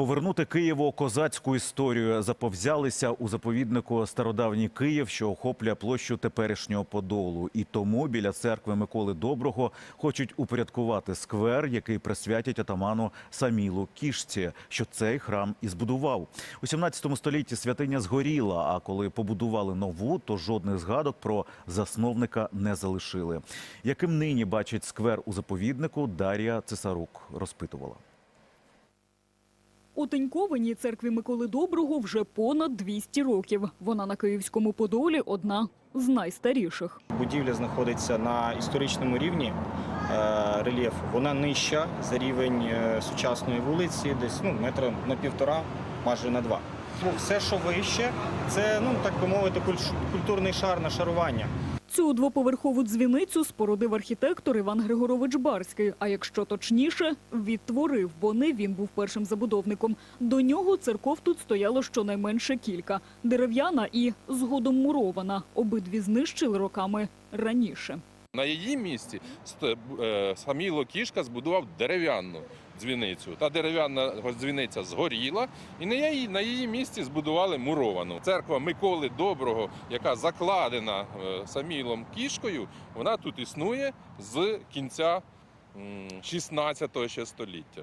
Повернути Києву козацьку історію заповзялися у заповіднику Стародавній Київ, що охоплює площу теперішнього Подолу. І тому біля церкви Миколи Доброго хочуть упорядкувати сквер, який присвятять атаману Самілу Кішці, що цей храм і збудував. У 17 столітті святиня згоріла. А коли побудували нову, то жодних згадок про засновника не залишили. Яким нині бачить сквер у заповіднику, Дар'я Цесарук розпитувала. У Тенькованій церкві Миколи Доброго вже понад 200 років. Вона на Київському Подолі одна з найстаріших. Будівля знаходиться на історичному рівні е, рельєфу. Вона нижча за рівень е, сучасної вулиці, десь ну, метра на півтора, майже на два. Все, що вище, це, ну так би мовити, культурний шар нашарування. Цю двоповерхову дзвіницю спорудив архітектор Іван Григорович Барський. А якщо точніше, відтворив, бо не він був першим забудовником. До нього церков тут стояло щонайменше кілька: дерев'яна і згодом мурована. Обидві знищили роками раніше. На її місці е, Саміло Кішка збудував дерев'яну дзвіницю. Та дерев'яна дзвіниця згоріла, і на її, місці збудували муровану. Церква Миколи Доброго, яка закладена е, Самілом Кішкою, вона тут існує з кінця 16 ще століття.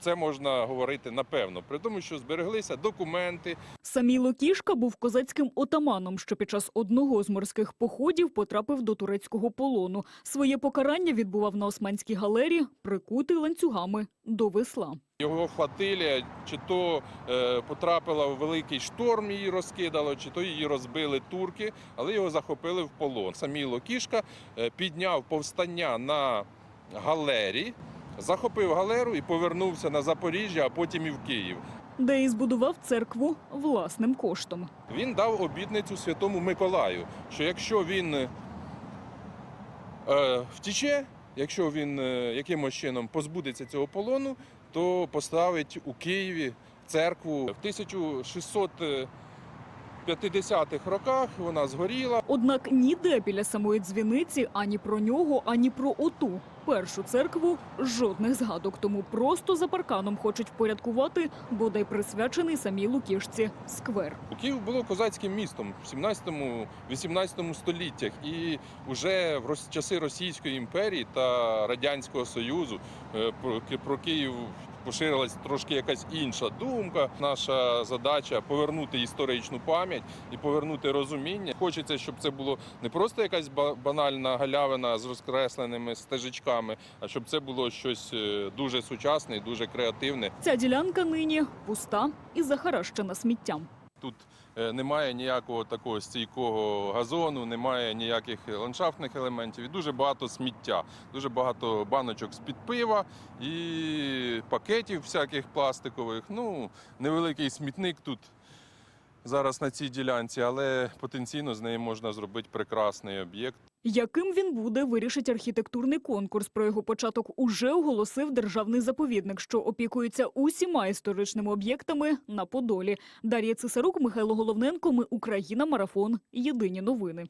Це можна говорити напевно, при тому, що збереглися документи, Саміло Кішка був козацьким отаманом, що під час одного з морських походів потрапив до турецького полону. Своє покарання відбував на Османській галері, прикутий ланцюгами до весла. Його флотилія чи то е, потрапила в великий шторм, її розкидало, чи то її розбили турки, але його захопили в полон. Саміло Кішка е, підняв повстання на галері, захопив галеру і повернувся на Запоріжжя, а потім і в Київ. де і збудував церкву власним коштом. Він дав обітницю святому Миколаю, що якщо він е, втіче, якщо він е, якимось чином позбудеться цього полону, то поставить у Києві церкву в 1650-х роках. Вона згоріла. Однак ніде біля самої дзвіниці ані про нього, ані про оту першу церкву жодних згадок. Тому просто за парканом хочуть впорядкувати бодай присвячений самій Лукішці сквер. Київ було козацьким містом в 17-18 століттях, і вже в часи Російської імперії та Радянського Союзу е, про Київ поширилась трошки якась інша думка. Наша задача повернути історичну пам'ять і повернути розуміння. Хочеться, щоб це було не просто якась ба- банальна галявина з розкресленими стежечками, а щоб це було щось е, дуже сучасне і дуже креативне. Ця ділянка нині пуста і захаращена сміттям. Тут е, немає ніякого такого стійкого газону, немає ніяких ландшафтних елементів. І дуже багато сміття, дуже багато баночок з-під пива і пакетів всяких пластикових. Ну, невеликий смітник тут зараз на цій ділянці, але потенційно з неї можна зробити прекрасний об'єкт. Яким він буде, вирішить архітектурний конкурс. Про його початок уже оголосив державний заповідник, що опікується усіма історичними об'єктами на Подолі. Дар'я Цесарук, Михайло Головненко. Ми Україна. Марафон. Єдині новини.